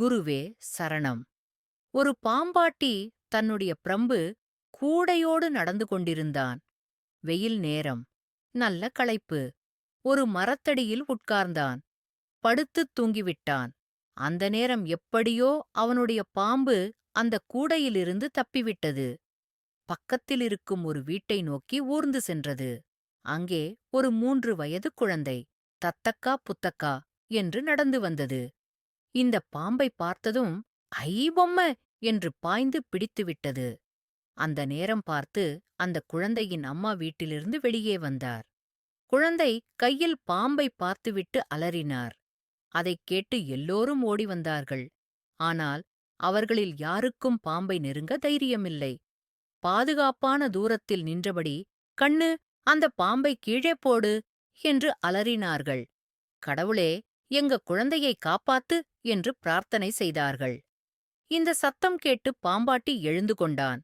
குருவே சரணம். ஒரு பாம்பாட்டி தன்னுடைய பிரம்பு கூடையோடு நடந்து கொண்டிருந்தான். வெயில் நேரம். நல்ல களைப்பு. ஒரு மரத்தடியில் உட்கார்ந்தான். படுத்துத் தூங்கிவிட்டான். அந்த நேரம் எப்படியோ அவனுடைய பாம்பு அந்த கூடையிலிருந்து தப்பிவிட்டது. பக்கத்தில் இருக்கும் ஒரு வீட்டை நோக்கி ஊர்ந்து சென்றது. அங்கே ஒரு மூன்று வயது குழந்தை. தத்தக்கா புத்தக்கா என்று நடந்து வந்தது. இந்த பாம்பை பார்த்ததும் ஐ பொம்ம! என்று பாய்ந்து பிடித்துவிட்டது அந்த நேரம் பார்த்து அந்த குழந்தையின் அம்மா வீட்டிலிருந்து வெளியே வந்தார். குழந்தை கையில் பாம்பை பார்த்துவிட்டு அலறினார். அதைக் கேட்டு எல்லோரும் ஓடி வந்தார்கள். ஆனால் அவர்களில் யாருக்கும் பாம்பை நெருங்க தைரியமில்லை. பாதுகாப்பான தூரத்தில் நின்றபடி கண்ணு அந்த பாம்பை கீழே போடு! என்று அலறினார்கள். கடவுளே எங்க குழந்தையை காப்பாத்து என்று பிரார்த்தனை செய்தார்கள். இந்த சத்தம் கேட்டு பாம்பாட்டி எழுந்து கொண்டான்.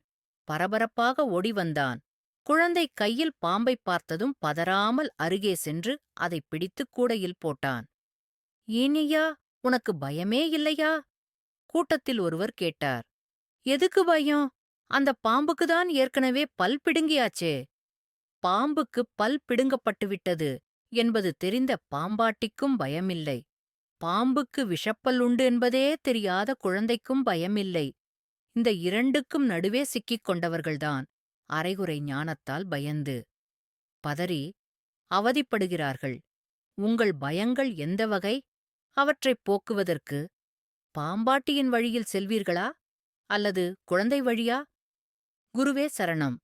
பரபரப்பாக ஓடி வந்தான். குழந்தை கையில் பாம்பை பார்த்ததும் பதறாமல் அருகே சென்று அதை பிடித்துக் கூடையில் போட்டான். ஏனியா உனக்கு பயமே இல்லையா? கூட்டத்தில் ஒருவர் கேட்டார். எதுக்கு பயம்? அந்த பாம்புக்குதான் ஏற்கனவே பல் பிடுங்கியாச்சே. பாம்புக்கு பல் பிடுங்கப்பட்டு விட்டது என்பது தெரிந்த பாம்பாட்டிக்கும் பயமில்லை. பாம்புக்கு விஷப்பல் உண்டு என்பதே தெரியாத குழந்தைக்கும் பயமில்லை. இந்த இரண்டுக்கும் நடுவே சிக்கிக் கொண்டவர்கள்தான். அரைகுறை ஞானத்தால் பயந்து. பதறி அவதிப்படுகிறார்கள். உங்கள் பயங்கள் எந்த வகை? அவற்றைப் போக்குவதற்கு பாம்பாட்டியின் வழியில் செல்வீர்களா? அல்லது குழந்தை வழியா? குருவே சரணம்.